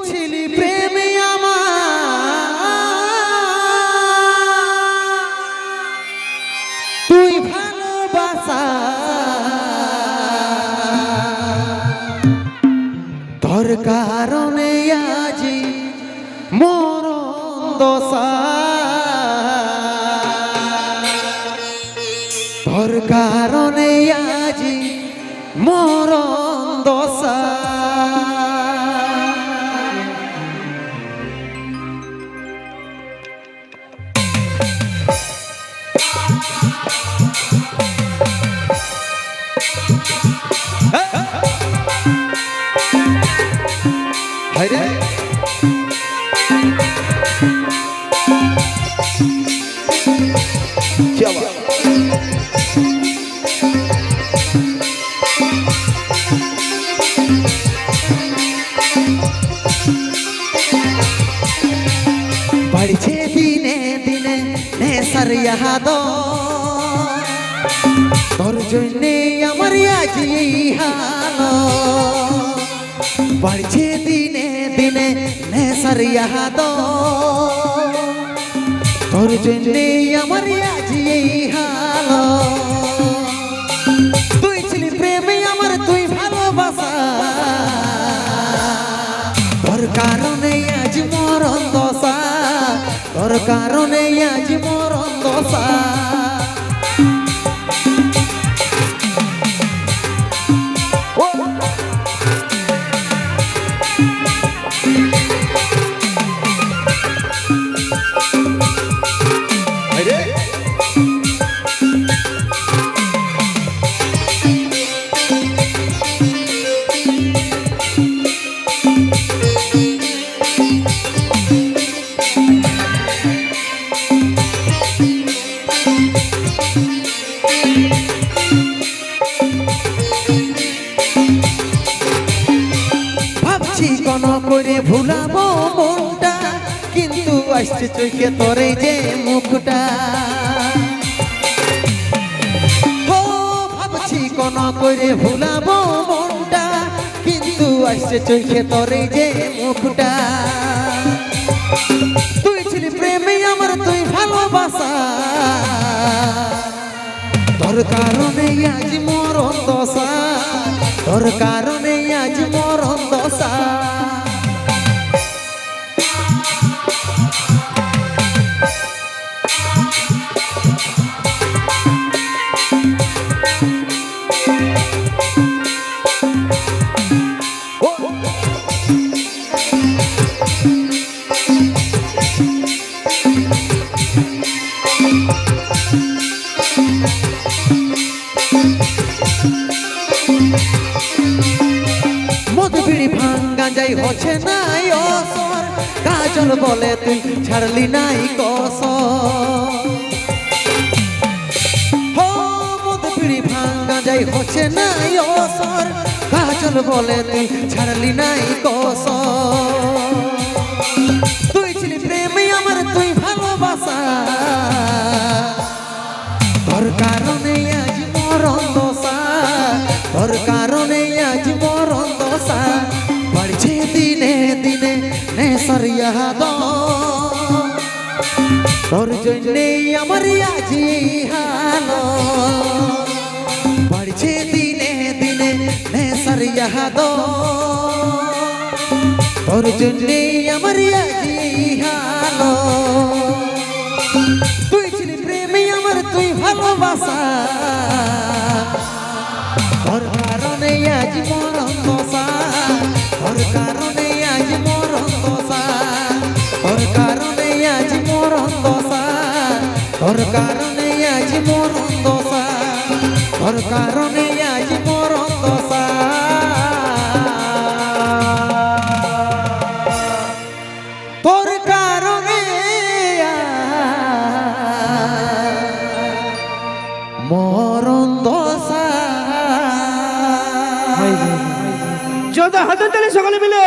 ছিলি প্রেমে আমার। তুই ভালোবাসা। তোর কারণে আজি মরণ দশা। তোর কারণে আজি মরণ দশা। হরে নেশার ইয়াদ তোর জন্যে আমার আজ হাল বাড়ছে দিনে দিনে নেশার ইয়াদ তোর জন্যে আমার আজ হাল আমার কারণে আজ মরণ দশা। তোর কারণে আজ দশা ভাবছি করে ভুলাবো মনটা, কিন্তু আসছে চোখে তোরে যে মুখটা। ভাবছি কোন করে ভুলাবো মনটা, কিন্তু আসছে চোখে তোরে যে মুখটা। তুই ছিলি প্রেমে আমার, তুই ভালোবাসা। তোর কারণে আজ মরণ দশা, তোর কারণে আজ মরণ মদ বিড়ি ভাঙ্গা যাই হচ্ছে নাই অসর। কাজল বলে, তুই ছাড়লি নাই কস হো মদ বিড়ি ভাঙ্গা যাই হচ্ছে নাই অসর। কাজল বলে, তুই ছাড়লি নাই কস তোর জন্যে আমার আজ এই হাল বাড়ছে দিনে দিনে নেশার ইয়াদ তোর জন্যে আমার আজ এই হাল তুই ছিলি প্রেমে আমার তুই ভালোবাসা তোর কারণে আজ মরণ দশা তোর কারণে আজ মরণ দশা তোর কারণে আজ মরণ দশা তোর কারণে আজ মরণ দশা, তোর কারণে আজ মরণ দশা। তোর কারণে মরণ দশা। যোদ্ধা হাতে সকলে মিলে